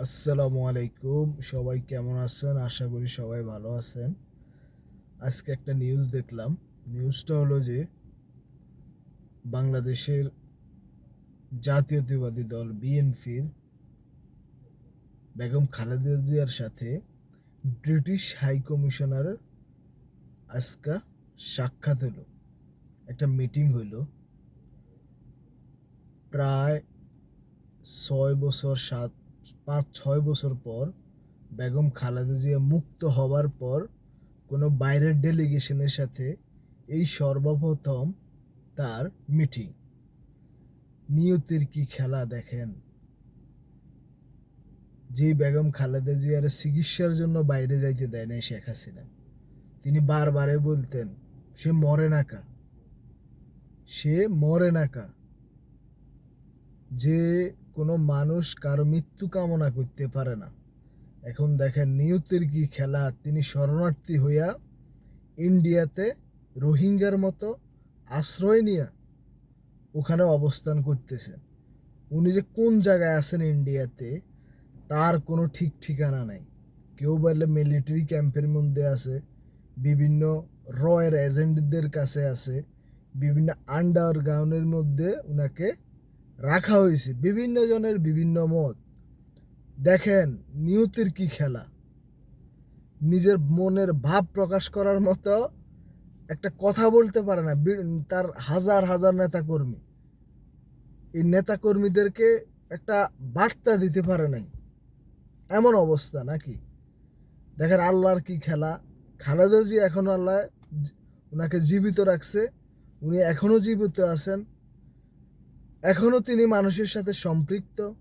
আসসালামু আলাইকুম। সবাই কেমন আছেন? আশা করি সবাই ভালো আছেন। আজকে একটা নিউজ দেখলাম। নিউজটা হলো যে, বাংলাদেশের জাতীয়তাবাদী দল বিএনপির বেগম খালেদা জিয়ার সাথে ব্রিটিশ হাই কমিশনার আজকা সাক্ষাৎ হলো। একটা মিটিং হইল। প্রায় ছয় বছর সাত পাঁচ, ছয় বছর পর বেগম খালেদা জিয়া মুক্ত হওয়ার পর কোনো বাইরের ডেলিগেশনের সাথে এই সর্বপ্রথম তার মিটিং। নিয়তির কি খেলা দেখেন? যে বেগম খালেদা জিয়ার চিকিৎসার জন্য বাইরে যাইতে দেয় নাই শেখ হাসিনা। তিনি বারবারে বলতেন, সে মরে নাকা সে মরে নাকা যে কোনো মানুষ কারও মৃত্যু কামনা করতে পারে না। এখন দেখেন নিয়তের কি খেলা। তিনি শরণার্থী হইয়া ইন্ডিয়াতে রোহিঙ্গার মতো আশ্রয় নিয়ে ওখানে অবস্থান করতেছেন। উনি যে কোন জায়গায় আছেন ইন্ডিয়াতে, তার কোনো ঠিক ঠিকানা নাই। কেউ বলে মিলিটারি ক্যাম্পের মধ্যে আছে, বিভিন্ন রয়ের এজেন্টদের কাছে আছে, বিভিন্ন আন্ডারগ্রাউন্ডের মধ্যে ওনাকে রাখা হয়েছে বিভিন্ন জনের বিভিন্ন মত। দেখেন নিয়তির কি খেলা। নিজের মনের ভাব প্রকাশ করার মতো একটা কথা বলতে পারে না। তার হাজার হাজার নেতা কর্মী এই নেতা কর্মীদেরকে একটা বার্তা দিতে পারে নাই। এমন অবস্থা নাকি? দেখেন আল্লাহর কি খেলা। খালেদা জি এখনও আল্লাহ ওনাকে জীবিত রাখছে। উনি এখনও জীবিত আছেন। এখনও তিনি মানুষের সাথে সম্পৃক্ত।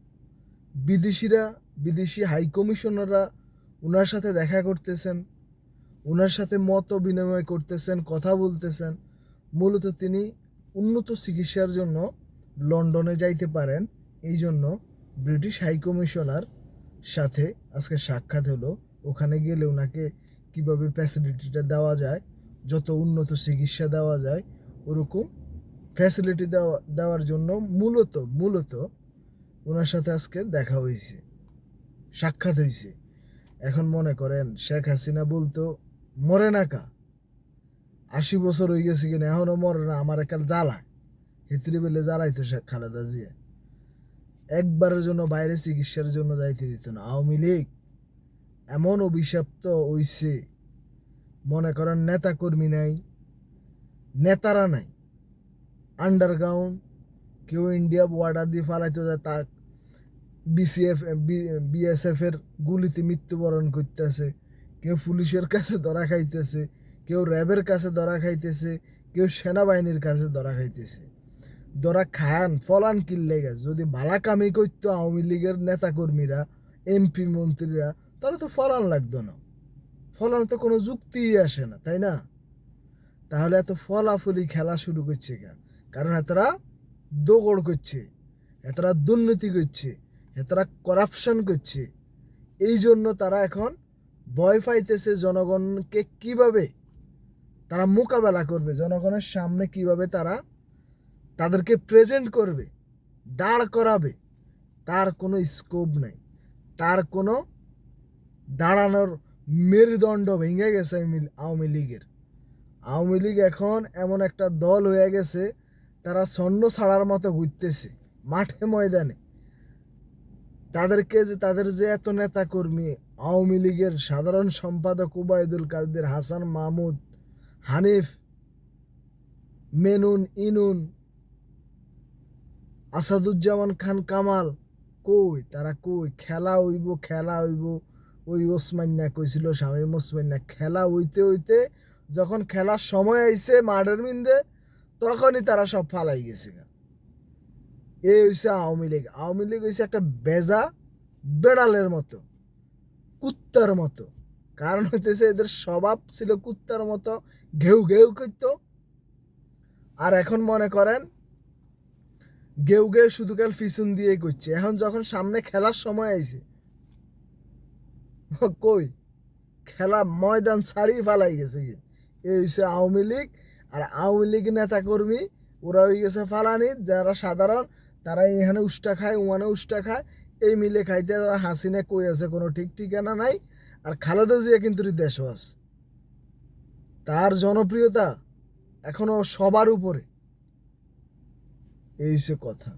বিদেশিরা, বিদেশি হাই কমিশনাররা ওনার সাথে দেখা করতেছেন ওনার সাথে মত বিনিময় করতেছেন, কথা বলতেছেন। মূলত তিনি উন্নত চিকিৎসার জন্য লন্ডনে যাইতে পারেন। এই জন্য ব্রিটিশ হাই কমিশনার সাথে আজকে সাক্ষাৎ হলো। ওখানে গেলে ওনাকে কীভাবে ফ্যাসিলিটিটা দেওয়া যায়, যত উন্নত চিকিৎসা দেওয়া যায়, ওরকম ফ্যাসিলিটি দেওয়া, দেওয়ার জন্য মূলত মূলত ওনার সাথে আজকে দেখা হয়েছে, সাক্ষাৎ হয়েছে। এখন মনে করেন শেখ হাসিনা বলতো, মরে না কা। আশি বছর হয়ে গেছে কিনা এখনও মরে না, আমার একাল জ্বালা। হিতরি বেলে জ্বালাইতো শেখ খালেদা জিয়া। একবারের জন্য বাইরে চিকিৎসার জন্য যাইতে দিত না। আওয়ামী লীগ এমন অভিশপ্ত হইছে, মনে করেন নেতা কর্মী নাই, নেতারা নাই। আন্ডারগ্রাউন্ড কেউ ইন্ডিয়া বর্ডার দিয়ে ফালাইতে যায়, তার বিসিএফ বিএসএফ এর গুলিতে মৃত্যুবরণ করতেছে। কেউ পুলিশের কাছে ধরা খাইতেছে, কেউ র্যাবের কাছে ধরা খাইতেছে, কেউ সেনাবাহিনীর কাছে ধরা খাইতেছে। ধরা খান ফলান কিনলে গেছে যদি বালা কামি করতো আওয়ামী লীগের নেতাকর্মীরা এমপি মন্ত্রীরা, তাহলে তো ফলান লাগতো না। ফলান তো কোনো যুক্তিই আসে না, তাই না? তাহলে এত ফলাফলি খেলা শুরু করছে কেন? কারণ এতরা দোগড় করছে, এতরা দুর্নীতি করছে, এতরা করাপশন করছে। এই জন্য তারা এখন ভয় পাইতেছে জনগণকে কীভাবে তারা মোকাবেলা করবে, জনগণের সামনে কীভাবে তারা তাদেরকে প্রেজেন্ট করবে, দাঁড় করাবে, তার কোনো স্কোপ নেই। তার কোনো দাঁড়ানোর মেরুদণ্ড ভেঙে গেছে আওয়ামী- লীগের। আওয়ামী লীগ এখন এমন একটা দল হয়ে গেছে তারা স্বর্ণ ছাড়ার মতো ঘুরতেছে, মাঠে ময়দানে। তাদেরকে যে, তাদের যে এত নেতা কর্মী আওয়ামী লীগের সাধারণ সম্পাদক উবায়দুল কাদের, হাসান মাহমুদ, হানিফ, মেনুন, ইনুন, আসাদুজ্জামান খান, কামাল, কই? তারা কই? খেলা হইব খেলা হইব। ওই ওসমান্যা কইছিল শামীম ওসমান্যা খেলা হইতে হইতে যখন খেলার সময় আইছে মাঠের মিন্দে তখনই তারা সব ফালাই গেছে। এই হইছে আওয়ামী লীগ। আওয়ামী লীগ হইছে একটা বেজা বেড়ালের মতো, কুত্তার মতো। কারণ হইতেছে এদের স্বভাব ছিল কুত্তার মতো, ঘেউ ঘেউ করতো। আর এখন মনে করেন গেউ গেউ শুধু কাল পিছন দিয়ে করছে। এখন যখন সামনে খেলার সময় আইছে, কই? খেলা ময়দান ছাড়িয়ে ফালাই গেছে এই হচ্ছে আওয়ামী লীগ আর আওয়ামী লীগ নেতা কর্মী ওরা হয়ে গেছে ফালানি, যারা সাধারণ, তারা এখানে উষ্টা খায় ওখানে উষ্টা খায়, এই মিলে খাইতে তারা হাসিনে কই আছে, কোনো ঠিক ঠিকানা নাই। আর খালেদা জিয়া কিন্তু দেশবাস। তার জনপ্রিয়তা এখনও সবার উপরে। এই কথা।